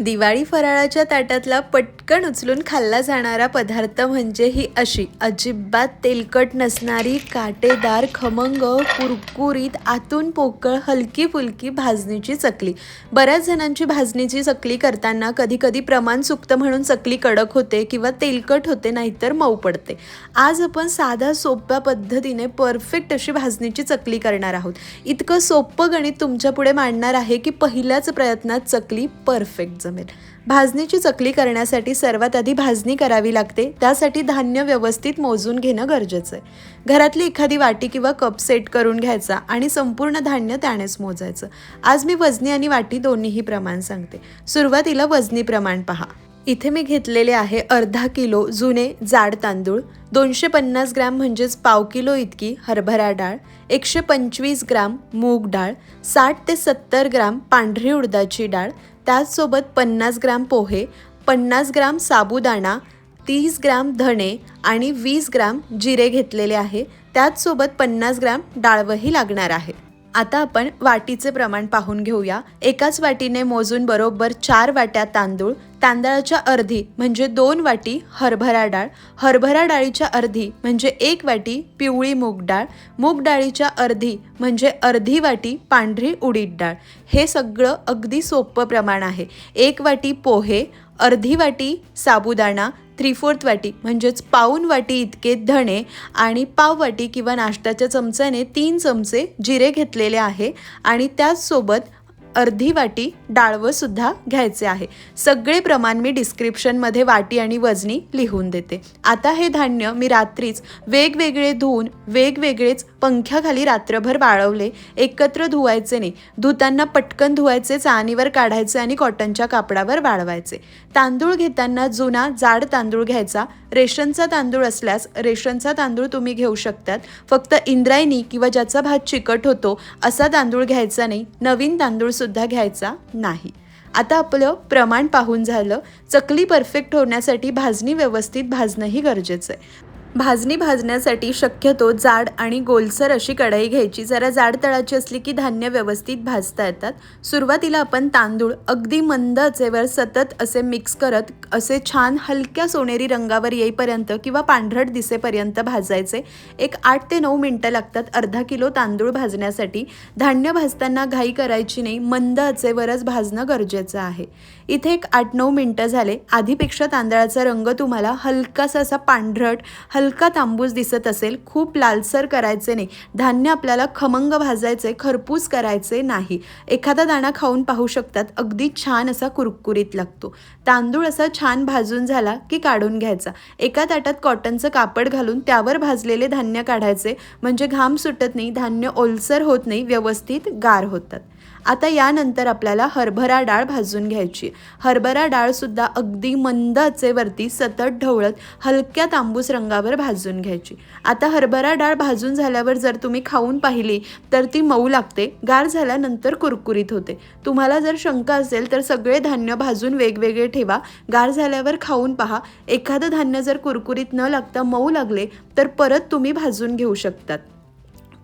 दिवाळी फराळाच्या ताटातला पटकन उचलून खाल्ला जाणारा पदार्थ म्हणजे ही अशी अजिबात तेलकट नसणारी काटेदार खमंग कुरकुरीत आतून पोकळ हलकी फुलकी भाजणीची चकली. बऱ्याच जणांची भाजणीची चकली करताना कधी कधी प्रमाण चुकतं म्हणून चकली कडक होते किंवा तेलकट होते नाहीतर मऊ पडते. आज आपण साधा सोप्या पद्धतीने परफेक्ट अशी भाजणीची चकली करणार आहोत. इतकं सोपं गणित तुमच्यापुढे मांडणार आहे की पहिल्याच प्रयत्नात चकली परफेक्ट जमेल. भाजणीची चकली करण्यासाठी सर्वात आधी भाजणी करावी लागते त्यासाठी धान्य व्यवस्थित मोजून घेणं गरजेचं आहे. घरातली एखादी वाटी किंवा कप सेट करून घ्यायचा आणि संपूर्ण धान्य त्यानेच मोजायचं. आज मी वजनी आणि वाटी दोन्हीही प्रमाण सांगते. सुरुवातीला वजनी प्रमाण पहा. इथे मी घेतलेले आहे अर्धा किलो जुने जाड तांदूळ दोनशे पन्नास ग्रॅम म्हणजेच पाव किलो इतकी हरभरा डाळ एकशे पंचवीस ग्राम मूग डाळ साठ ते सत्तर ग्राम पांढरी उडदाची डाळ त्याचसोबत पन्नास ग्राम पोहे पन्नास ग्राम साबुदाणा तीस ग्राम धणे आणि वीस ग्राम जिरे घेतलेले आहे. त्याचसोबत पन्नास ग्राम डाळवही लागणार आहे. आता आपण वाटीचे प्रमाण पाहून घेऊया. एकाच वाटीने मोजून बरोबर चार वाट्या तांदूळ तांदळाच्या अर्धी म्हणजे दोन वाटी हरभरा डाळ हरभरा डाळीच्या अर्धी म्हणजे एक वाटी पिवळी मूग डाळ मूग डाळीच्या अर्धी म्हणजे अर्धी वाटी पांढरी उडीद डाळ. हे सगळं अगदी सोपं प्रमाण आहे. एक वाटी पोहे अर्धी वाटी साबुदाणा थ्री फोर्थ वाटी म्हणजेच पाऊन वाटी इतके धणे आणि पाव वाटी किंवा नाश्त्याच्या चमच्याने तीन चमचे जिरे घेतलेले आहे आणि त्याचसोबत अर्धी वाटी डाळवंसुद्धा घ्यायचे आहे. सगळे प्रमाण मी डिस्क्रिप्शनमध्ये वाटी आणि वजनी लिहून देते. आता हे धान्य मी रात्रीच वेगवेगळे धुवून वेगवेगळेच पंख्याखाली रात्रभर वाळवले एकत्र धुवायचे नाही. धुताना पटकन धुवायचे चाळणीवर काढायचे आणि कॉटनच्या कापडावर वाळवायचे. तांदूळ घेताना जुना जाड तांदूळ घ्यायचा. रेशनचा तांदूळ असल्यास रेशनचा तांदूळ तुम्ही घेऊ शकतात. फक्त इंद्रायणी किंवा ज्याचा भात चिकट होतो असा तांदूळ घ्यायचा नाही. नवीन तांदूळ सुद्धा घ्यायचा नाही. आता आपलं प्रमाण पाहून झालं चकली परफेक्ट होण्यासाठी भाजणी व्यवस्थित भाजणंही गरजेचं आहे. भाजणी भाजण्यासाठी शक्यतो जाड आणि गोलसर अशी कढई घ्यायची. जरा जाड तळाची असली की धान्य व्यवस्थित भाजता येतात. सुरुवातीला आपण तांदूळ अगदी मंद अचेवर सतत असे मिक्स करत असे छान हलक्या सोनेरी रंगावर येईपर्यंत किंवा पांढरट दिसेपर्यंत भाजायचे. एक आठ ते नऊ मिनटं लागतात अर्धा किलो तांदूळ भाजण्यासाठी. धान्य भाजताना घाई करायची नाही. मंद आचेवरच भाजणं गरजेचं आहे. इथे एक आठ नऊ मिनटं झाले. आधीपेक्षा तांदळाचा रंग तुम्हाला हलकासा असा पांढरट हलका तांबूस दिसत असेल. खूप लालसर करायचे नाही. धान्य आपल्याला खमंग भाजायचे खरपूस करायचे नाही. एखादा दाणा खाऊन पाहू शकतात. अगदी छान असा कुरकुरीत लागतो. तांदूळ असा छान भाजून झाला की काढून घ्यायचा. एका ताटात कॉटनचं कापड घालून त्यावर भाजलेले धान्य काढायचे. म्हणजे घाम सुटत नाही धान्य ओलसर होत नाही व्यवस्थित गार होतात. आता यानंतर आपल्याला हरभरा डाळ भाजून घ्यायची. हरभरा डाळसुद्धा अगदी मंद आचेवरती सतत ढवळत हलक्या तांबूस रंगावर भाजून घ्यायची. आता हरभरा डाळ भाजून झाल्यावर जर तुम्ही खाऊन पाहिली तर ती मऊ लागते गार झाल्यानंतर कुरकुरीत होते. तुम्हाला जर शंका असेल तर सगळे धान्य भाजून वेगवेगळे ठेवा. गार झाल्यावर खाऊन पहा. एखादं धान्य जर कुरकुरीत न लागता मऊ लागले तर परत तुम्ही भाजून घेऊ शकतात.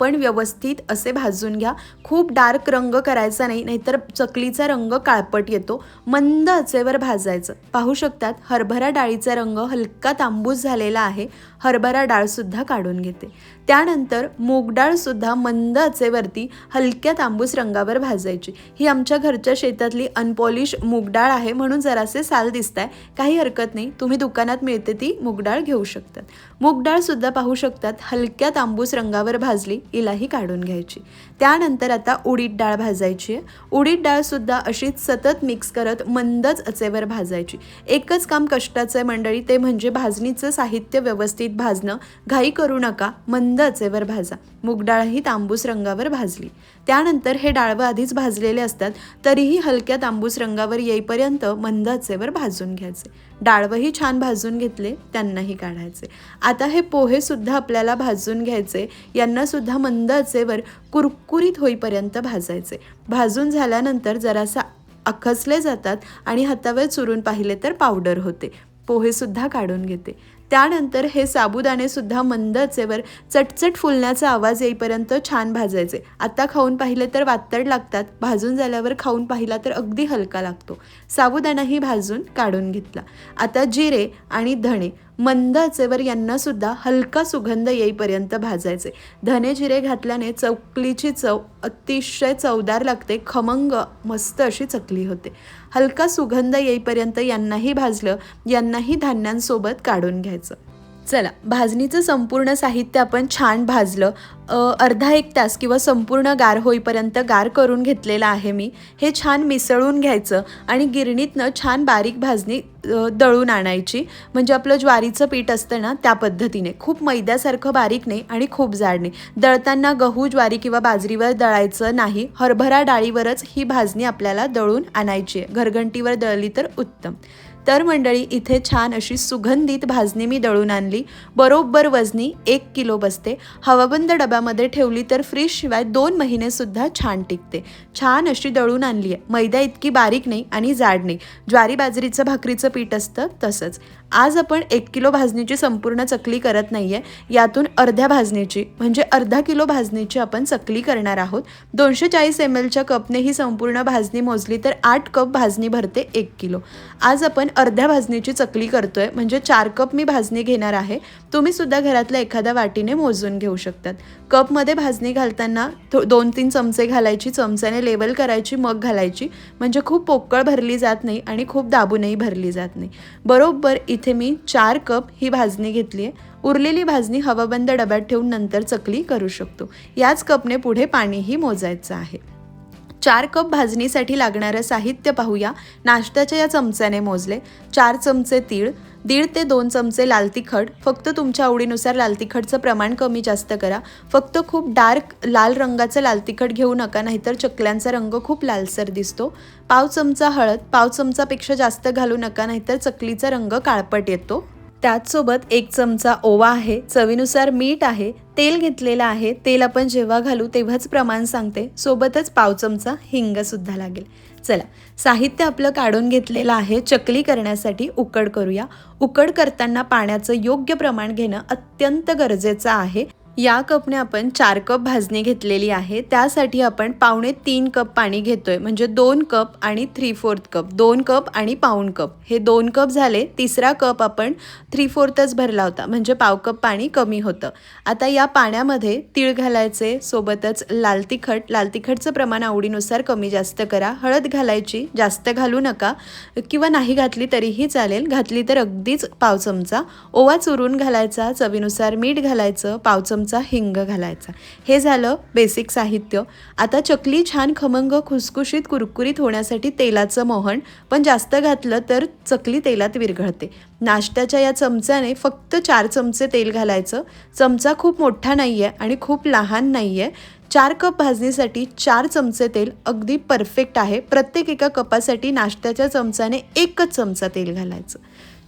पण व्यवस्थित असे भाजून घ्या. खूप डार्क रंग करायचा नाही नाहीतर चकलीचा रंग काळपट येतो. मंद अचेवर भाजायचं. पाहू शकतात हरभरा डाळीचा रंग हलका तांबूस झालेला आहे. हरभरा डाळसुद्धा काढून घेते. त्यानंतर मूगडाळसुद्धा मंद आचेवरती हलक्या तांबूस रंगावर भाजायची. ही आमच्या घरच्या शेतातली अनपॉलिश मूगडाळ आहे म्हणून जरासे साल दिसत आहे काही हरकत नाही तुम्ही दुकानात मिळते ती मूगडाळ घेऊ शकतात. मूगडाळसुद्धा पाहू शकतात हलक्या तांबूस रंगावर भाजली इलाही काढून घ्यायची. त्यानंतर आता उडीद डाळ भाजायची आहे. उडीद डाळसुद्धा अशीच सतत मिक्स करत मंदच अचेवर भाजायची. एकच काम कष्टाचं आहे मंडळी ते म्हणजे भाजणीचं साहित्य व्यवस्थित भाजणं. घाई करू नका मंद अचेवर भाजा. मूग डाळही तांबूस रंगावर भाजली. त्यानंतर हे डाळवं आधीच भाजलेले असतात तरीही हलक्या तांबूस रंगावर येईपर्यंत मंद आचेवर भाजून घ्यायचे. डाळवंही छान भाजून घेतले त्यांनाही काढायचे. आता हे पोहेसुद्धा आपल्याला भाजून घ्यायचे यांनासुद्धा मंद आचेवर कुरकुरीत होईपर्यंत भाजायचे. भाजून झाल्यानंतर जरासा अखसले जातात आणि हातावर चुरून पाहिले तर पावडर होते. पोहेसुद्धा काढून घेते. त्यानंतर हे साबुदाणे सुद्धा मंद आचेवर चटचट फुलण्याचा आवाज येईपर्यंत छान भाजायचे. आता खाऊन पाहिले तर वातड लागतात भाजून झाल्यावर खाऊन पाहिला तर अगदी हलका लागतो. साबुदाणाही भाजून काढून घेतला. आता जिरे आणि धणे मंद आचेवर यांना सुद्धा हलका सुगंध येईपर्यंत भाजायचे. धने जिरे घातल्याने चकलीची चव अतिशय चवदार लागते. खमंग मस्त अशी चकली होते. हलका सुगंध येईपर्यंत यांनाही भाजलं यांनाही धान्यांसोबत काढून घ्यायचं. चला भाजणीचं संपूर्ण साहित्य आपण छान भाजलं. अर्धा एक तास किंवा संपूर्ण गार होईपर्यंत गार करून घेतलेलं आहे मी. हे छान मिसळून घ्यायचं आणि गिरणीतनं छान बारीक भाजणी दळून आणायची. म्हणजे आपलं ज्वारीचं पीठ असतं ना त्या पद्धतीने. खूप मैद्यासारखं बारीक नाही आणि खूप जाड नाही. दळताना गहू ज्वारी किंवा बाजरीवर दळायचं नाही. हरभरा डाळीवरच ही भाजणी आपल्याला दळून आणायची आहे. घरघंटीवर दळली तर उत्तम. तर मंडळी इथे छान अशी सुगंधित भाजणी मी दळून आणली. बरोबर वजनी एक किलो बसते. हवाबंद डब्यामध्ये ठेवली तर फ्रीज शिवाय दोन महिनेसुद्धा छान टिकते. छान अशी दळून आणली आहे. मैदा इतकी बारीक नाही आणि जाड नाही. ज्वारी बाजरीचं भाकरीचं पीठ असतं तसंच. आज आपण एक किलो भाजणीची संपूर्ण चकली करत नाही आहे यातून अर्ध्या भाजणीची म्हणजे अर्धा किलो भाजणीची आपण चकली करणार आहोत. दोनशे चाळीस एम एलच्या कपने ही संपूर्ण भाजणी मोजली तर आठ कप भाजणी भरते एक किलो. आज आपण अर्ध्या भाजणीची चकली करतोय म्हणजे चार कप मी भाजणी घेणार आहे. तुम्ही सुद्धा घरातल्या एखाद्या वाटीने मोजून घेऊ शकतात. कपमध्ये भाजणी घालताना थो दोन तीन चमचे घालायची चमच्याने लेवल करायची मग घालायची. म्हणजे खूप पोकळ भरली जात नाही आणि खूप दाबूनही भरली जात नाही. बरोबर इथे मी चार कप ही भाजणी घेतली आहे उरलेली भाजणी हवाबंद डब्यात ठेवून नंतर चकली करू शकतो. याच कपने पुढे पाणीही मोजायचं आहे. चार कप भाजणीसाठी लागणारं साहित्य पाहूया. नाश्त्याच्या या चमच्याने मोजले. चार चमचे तीळ दीड ते दोन चमचे लाल तिखट फक्त तुमच्या आवडीनुसार लाल तिखटचं प्रमाण कमी जास्त करा. फक्त खूप डार्क लाल रंगाचं लाल तिखट घेऊ नका नाहीतर चकल्यांचा रंग खूप लालसर दिसतो. पाव चमचा हळद पाव चमचापेक्षा जास्त घालू नका नाहीतर चकलीचा रंग काळपट येतो. त्याचसोबत एक चमचा ओवा आहे चवीनुसार मीठ आहे तेल घेतलेलं आहे तेल आपण जेव्हा घालू तेव्हाच प्रमाण सांगते. सोबतच पाव चमचा हिंगसुद्धा लागेल. चला साहित्य आपलं काढून घेतलेलं आहे चकली करण्यासाठी उकड करूया. उकड करताना पाण्याचं योग्य प्रमाण घेणं अत्यंत गरजेचं आहे. या कपने आपण चार कप भाजणी घेतलेली आहे. त्यासाठी आपण पावणे तीन कप पाणी घेतोय. म्हणजे दोन कप आणि थ्री फोर्थ कप. दोन कप आणि पाऊण कप. हे दोन कप झाले. तिसरा कप आपण थ्री फोर्थच भरला होता. म्हणजे पाव कप पाणी कमी होतं. आता या पाण्यामध्ये तीळ घालायचे सोबतच लाल तिखट. लाल तिखटचं प्रमाण आवडीनुसार कमी जास्त करा. हळद घालायची जास्त घालू नका. किंवा नाही घातली तरीही चालेल. घातली तर अगदीच पाव चमचा. ओवा चुरून घालायचा. चवीनुसार मीठ घालायचं. पाव चमचा हिंग घालायचा. हे झालं बेसिक साहित्य. आता चकली छान खमंग खुसखुशीत कुरकुरीत होण्यासाठी तेलाचं मोहन पण जास्त घातलं तर चकली तेलात विरघळते. नाश्त्याच्या या चमच्याने फक्त चार चमचे तेल घालायचं. चमचा खूप मोठा नाही आहे आणि खूप लहान नाही आहे चार कप भाजणीसाठी चार चमचे तेल अगदी परफेक्ट आहे. प्रत्येक एका कपासाठी नाश्त्याच्या चमच्याने एकच चमचा तेल घालायचं.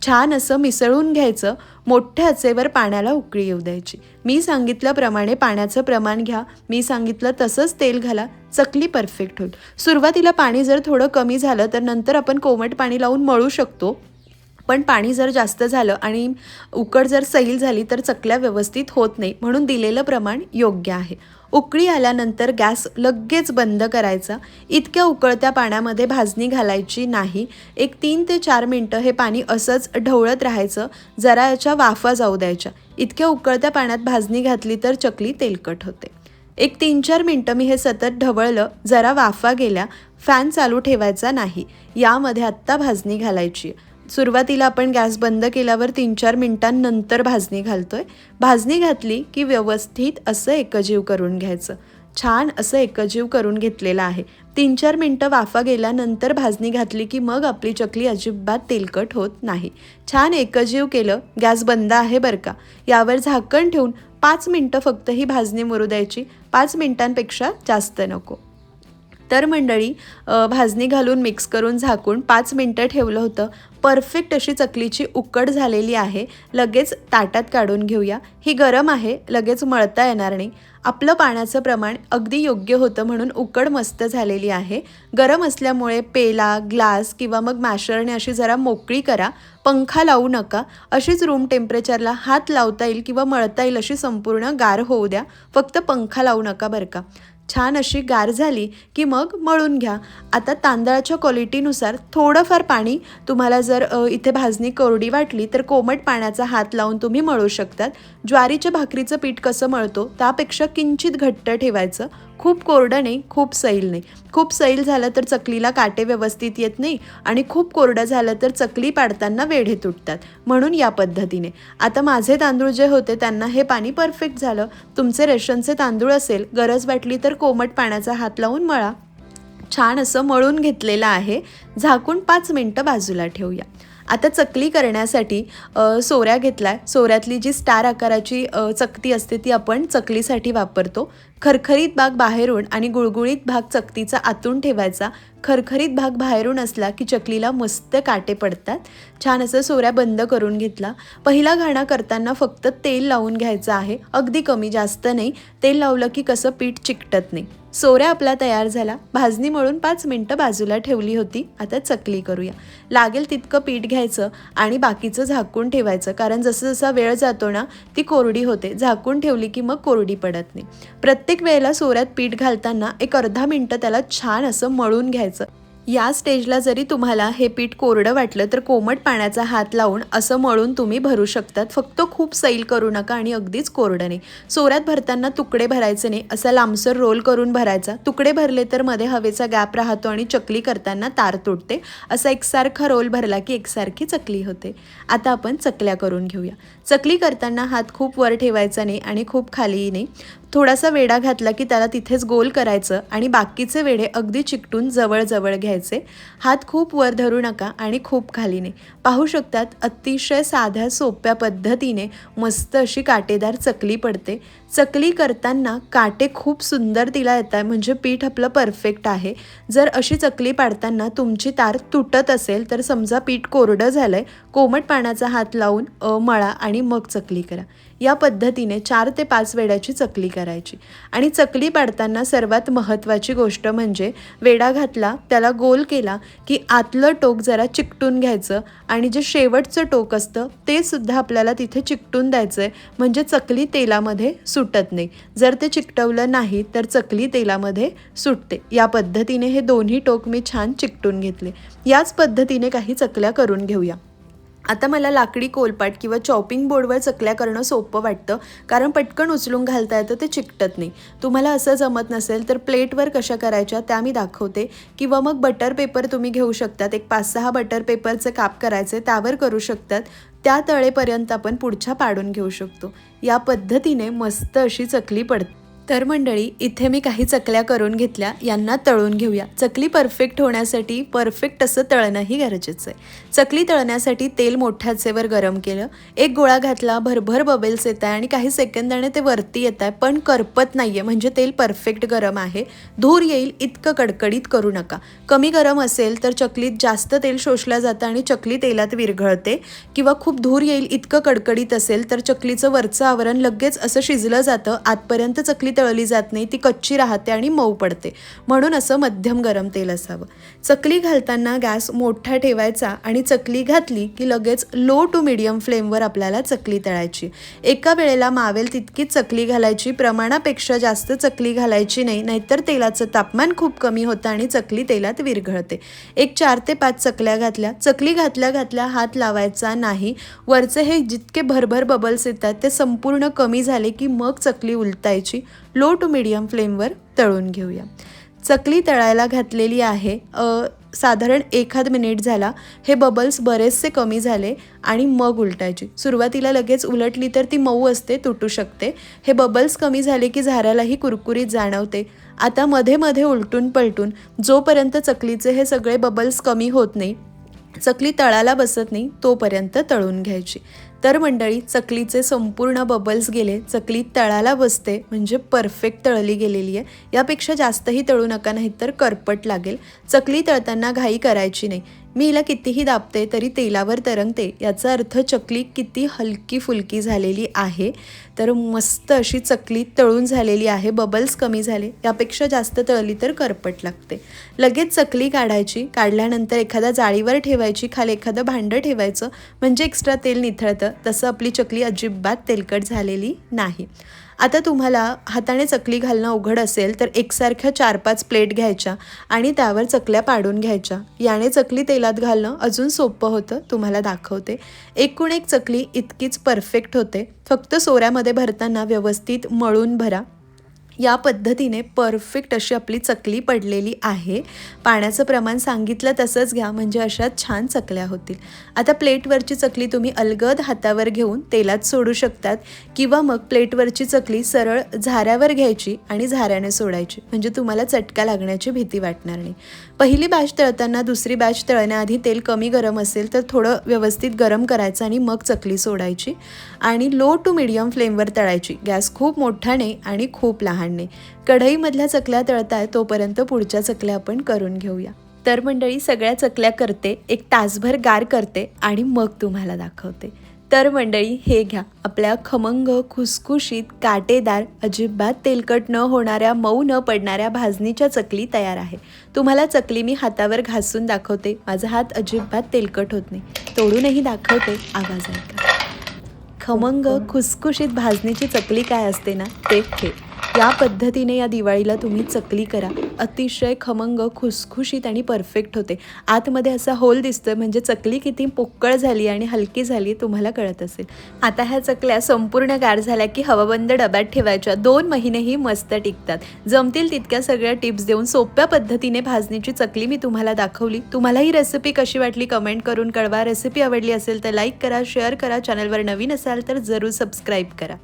छान असं मिसळून घ्यायचं मोठ्या आचेवर पाण्याला उकळी येऊ द्यायची. मी सांगितल्याप्रमाणे पाण्याचं प्रमाण घ्या मी सांगितलं तसंच तेल घाला चकली परफेक्ट होईल. सुरुवातीला पाणी जर थोडं कमी झालं तर नंतर आपण कोमट पाणी लावून मळू शकतो. पण पाणी जर जास्त झालं आणि उकड जर सैल झाली तर चकल्या व्यवस्थित होत नाही. म्हणून दिलेलं प्रमाण योग्य आहे. उकळी आल्यानंतर गॅस लगेच बंद करायचा. इतक्या उकळत्या पाण्यामध्ये भाजणी घालायची नाही. एक तीन ते चार मिनटं हे पाणी असंच ढवळत राहायचं. जरा याच्या वाफा जाऊ द्यायच्या. इतक्या उकळत्या पाण्यात भाजणी घातली तर चकली तेलकट होते. एक तीन चार मिनटं मी हे सतत ढवळलं. जरा वाफा गेल्या. फॅन चालू ठेवायचा नाही. यामध्ये आत्ता भाजणी घालायची सुरुवातीला आपण गॅस बंद केल्यावर तीन चार मिनटांनंतर भाजणी घालतोय. भाजणी घातली की व्यवस्थित असं एकजीव करून घ्यायचं. छान असं एकजीव करून घेतलेलं आहे. तीन चार मिनटं वाफा गेल्यानंतर भाजणी घातली की मग आपली चकली अजिबात तेलकट होत नाही. छान एकजीव केलं गॅस बंद आहे बरं का? यावर झाकण ठेवून पाच मिनटं फक्त ही भाजणी मरू द्यायची. पाच मिनटांपेक्षा जास्त नको. तर मंडळी भाजणी घालून मिक्स करून झाकून पाच मिनटं ठेवलं होतं. परफेक्ट अशी चकलीची उकड झालेली आहे. लगेच ताटात काढून घेऊया. ही गरम आहे लगेच मळता येणार नाही. आपलं पाण्याचं प्रमाण अगदी योग्य होतं म्हणून उकड मस्त झालेली आहे. गरम असल्यामुळे पेला ग्लास किंवा मग मॅशरने अशी जरा मोकळी करा. पंखा लावू नका. अशीच रूम टेम्परेचरला हात लावता येईल किंवा मळता येईल अशी संपूर्ण गार होऊ द्या. फक्त पंखा लावू नका बरं का. छान अशी गार झाली की मग मळून घ्या. आता तांदळाच्या क्वालिटीनुसार थोडंफार पाणी तुम्हाला जर इथे भाजणी कोरडी वाटली तर कोमट पाण्याचा हात लावून तुम्ही मळू शकतात. ज्वारीच्या भाकरीचं पीठ कसं मळतो त्यापेक्षा किंचित घट्ट ठेवायचं. खूप कोरडं नाही खूप सैल नाही. खूप सैल झालं तर चकलीला काटे व्यवस्थित येत नाही आणि खूप कोरडं झालं तर चकली पाडताना वेढे तुटतात म्हणून या पद्धतीने. आता माझे तांदूळ जे होते त्यांना हे पाणी परफेक्ट झालं. तुमचे रेशनचे तांदूळ असेल गरज वाटली तर कोमट पाण्याचा हात लावून मळा. छान असं मळून घेतलेलं आहे. झाकून पाच मिनटं बाजूला ठेवूया. आता चकली करण्यासाठी सोऱ्या सोऱ्या आहे सोऱ्यातली जी स्टार आकाराची चकती असते ती आपण चकलीसाठी वापरतो. खरखरीत भाग बाहेरून आणि गुळगुळीत भाग चकतीचा आतून ठेवायचा. खरखरीत भाग बाहेरून असला की चकलीला मस्त काटे पडतात. छान असं सोऱ्या बंद करून घेतला. पहिला घाणा करताना फक्त तेल लावून घ्यायचं आहे. अगदी कमी जास्त नाही. तेल लावलं की कसं पीठ चिकटत नाही. सोऱ्या आपला तयार झाला. भाजणी मळून पाच मिनटं बाजूला ठेवली होती. आता चकली करूया. लागेल तितकं पीठ घ्यायचं आणि बाकीचं झाकून ठेवायचं. कारण जसं जसा वेळ जातो ना ती कोरडी होते. झाकून ठेवली की मग कोरडी पडत नाही. प्रत्येक प्रत्येक वेळेला सोऱ्यात पीठ घालताना एक अर्धा मिनटं त्याला छान असं मळून घ्यायचं. या स्टेजला जरी तुम्हाला हे पीठ कोरडं वाटलं तर कोमट पाण्याचा हात लावून असं मळून तुम्ही भरू शकतात. फक्त खूप सैल करू नका आणि अगदीच कोरडं नाही. सोऱ्यात भरताना तुकडे भरायचे नाही असा लांबसर रोल करून भरायचा. तुकडे भरले तर मध्ये हवेचा गॅप राहतो आणि चकली करताना तार तुटते. असा एकसारखा रोल भरला की एकसारखी चकली होते. आता आपण चकल्या करून घेऊया. चकली करताना हात खूप वर ठेवायचा नाही आणि खूप खालीही नाही. थोडासा वेडा घातला की त्याला तिथेच गोल करायचं आणि बाकीचे वेढे अगदी चिकटून जवळजवळ घ्यायचे. हात खूप वर धरू नका आणि खूप खाली पाहू शकतात अतिशय साध्या सोप्या पद्धतीने मस्त अशी काटेदार चकली पडते. चकली करताना काटे खूप सुंदर तिला येत आहे म्हणजे पीठ आपलं परफेक्ट आहे. जर अशी चकली पाडताना तुमची तार तुटत असेल तर समजा पीठ कोरडं झालं आहे कोमट पाण्याचा हात लावून अ, मळा आणि मग चकली करा. या पद्धतीने चार ते पाच वेड्याची चकली करायची. आणि चकली पाडताना सर्वात महत्त्वाची गोष्ट म्हणजे वेडा घातला त्याला गोल केला की आतलं टोक जरा चिकटून घ्यायचं आणि जे शेवटचं टोक असतं ते सुद्धा आपल्याला तिथे चिकटून द्यायचं आहे म्हणजे चकली तेलामध्ये सुटत नाही. जर ते चिकटवलं नाही तर चकली तेलामध्ये सुटते. या पद्धतीने हे दोन्ही टोक मी छान चिकटून घेतले. याच पद्धतीने काही चकल्या करून घेऊया. आता मला लाकडी कोलपाट किंवा चॉपिंग बोर्डवर चकल्या करणं सोपं वाटतं कारण पटकन उचलून घालता येतं ते चिकटत नाही. तुम्हाला असं जमत नसेल तर प्लेटवर कशा करायच्या त्या मी दाखवते किंवा मग बटर पेपर तुम्ही घेऊ शकतात. एक पाच सहा बटर पेपरचे काप करायचे त्यावर करू शकतात. त्या तळेपर्यंत आपण पुढच्या पाडून घेऊ शकतो. या पद्धतीने मस्त अशी चकली पडते. तर मंडळी इथे मी काही चकल्या करून घेतल्या. यांना तळून घेऊया. चकली परफेक्ट होण्यासाठी परफेक्ट असं तळणंही गरजेचं आहे. चकली तळण्यासाठी तेल मोठ्याचेवर गरम केलं. एक गोळा घातला भरभर बबेल्स येत आहे आणि काही सेकंदाने ते वरती येत आहे पण करपत नाही आहे म्हणजे तेल परफेक्ट गरम आहे. धूर येईल इतकं कडकडीत करू नका. कमी गरम असेल तर चकलीत जास्त तेल शोषलं जातं आणि चकली तेलात विरघळते. किंवा खूप धूर येईल इतकं कडकडीत असेल तर चकलीचं वरचं आवरण लगेच असं शिजलं जातं. आतपर्यंत चकली तळली जात नाही ती कच्ची राहते आणि मऊ पडते. म्हणून असं मध्यम गरम तेल असावं. चकली घालताना गॅस मोठा ठेवायचा आणि चकली घातली की लगेच लो टू मिडियम फ्लेमवर आपल्याला चकली तळायची. एका वेळेला मावेल तितकीच चकली घालायची प्रमाणापेक्षा जास्त चकली घालायची नाही नाहीतर तेलाचं तापमान खूप कमी होतं आणि चकली तेलात विरघळते. एक चार ते पाच चकल्या घातल्या चकली घातल्या घातल्या हात लावायचा नाही. वरचे हे जितके भरभर बबल्स येतात ते संपूर्ण कमी झाले की मग चकली उलटायची. लो टू मिडियम फ्लेमवर तळून घेऊया. चकली तळायला घातलेली आहे. साधारण एखाद मिनिट झाला. हे बबल्स बरेचसे कमी झाले आणि मग उलटायची. सुरुवातीला लगेच उलटली तर ती मऊ असते तुटू शकते. हे बबल्स कमी झाले की झाऱ्यालाही कुरकुरीत जाणवते. आता मध्ये मध्ये उलटून पलटून जोपर्यंत चकलीचे हे सगळे बबल्स कमी होत नाही चकली तळाला बसत नाही तोपर्यंत तळून घ्यायची. तर मंडळी चकलीचे संपूर्ण बबल्स गेले. चकली तळाला बसते म्हणजे परफेक्ट तळली गेलेली आहे. यापेक्षा जास्तही तळू नका नाही तर करपट लागेल. चकली तळताना घाई करायची नाही. मी हिला कितीही दाबते तरी तेलावर तरंगते याचा अर्थ चकली किती हलकी फुलकी झालेली आहे. तर मस्त अशी चकली तळून झालेली आहे बबल्स कमी झाले यापेक्षा जास्त तळली तर करपट लागते. लगेच चकली काढायची काढल्यानंतर एखाद्या जाळीवर ठेवायची खाली एखादं भांडं ठेवायचं म्हणजे एक्स्ट्रा तेल निथळतं तसं आपली चकली अजिबात तेलकट झालेली नाही. आता तुम्हाला हाताने चकली घालणं अवघड असेल तर एकसारख्या चार पाच प्लेट घ्यायच्या आणि त्यावर चकल्या पाडून घ्यायच्या. याने चकली तेलात घालणं अजून सोपं होतं तुम्हाला दाखवते. एकूण एक चकली इतकीच परफेक्ट होते. फक्त सोऱ्यामध्ये भरताना व्यवस्थित मळून भरा. या पद्धतीने परफेक्ट अशी आपली चकली पडलेली आहे. पाण्याचं प्रमाण सांगितलं तसंच घ्या म्हणजे अशा छान चकल्या होतील. आता प्लेटवरची चकली तुम्ही अलगद हातावर घेऊन तेलात सोडू शकतात किंवा मग प्लेटवरची चकली सरळ झाऱ्यावर घ्यायची आणि झाऱ्याने सोडायची. म्हणजे तुम्हाला चटका लागण्याची भीती वाटणार नाही. पहिली बॅच तळताना दुसरी बॅच तळण्याआधी तेल कमी गरम असेल तर थोडं व्यवस्थित गरम करायचं आणि मग चकली सोडायची. आणि लो टू मिडियम फ्लेमवर तळायची. गॅस खूप मोठा नाही आणि खूप लहान नाही कढईमधल्या चकल्या तळताय तोपर्यंत पुढच्या चकल्या आपण करून घेऊया. तर मंडळी सगळ्या चकल्या करते एक तासभर गार करते आणि मग तुम्हाला दाखवते. तर मंडळी हे घ्या. आपल्या खमंग खुसखुशीत काटेदार अजिबात तेलकट न होणाऱ्या मऊ न पडणाऱ्या भाजणीच्या चकली तयार आहे. तुम्हाला चकली मी हातावर घासून दाखवते. माझा हात अजिबात तेलकट होत नाही. तोडूनही दाखवते. आवाज ऐका. खमंग खुसखुशीत भाजणीची चकली काय असते ना ते हे या पद्धतीने या दिवाळीला तुम्ही चकली करा. अतिशय खमंग खुसखुशीत आणि परफेक्ट होते. आतमध्ये असा होल दिसतोय म्हणजे चकली किती पोकळ झाली आणि हलकी झाली तुम्हाला कळत असेल. आता ह्या चकल्या संपूर्ण गार झाल्या की हवाबंद डब्यात ठेवायच्या. दोन महिनेही मस्त टिकतात. जमतील तितक्या सगळ्या टिप्स देऊन सोप्या पद्धतीने भाजणीची चकली मी तुम्हाला दाखवली. तुम्हाला ही रेसिपी कशी वाटली कमेंट करून कळवा. रेसिपी आवडली असेल तर लाईक करा शेअर करा. चॅनलवर नवीन असाल तर जरूर सबस्क्राईब करा.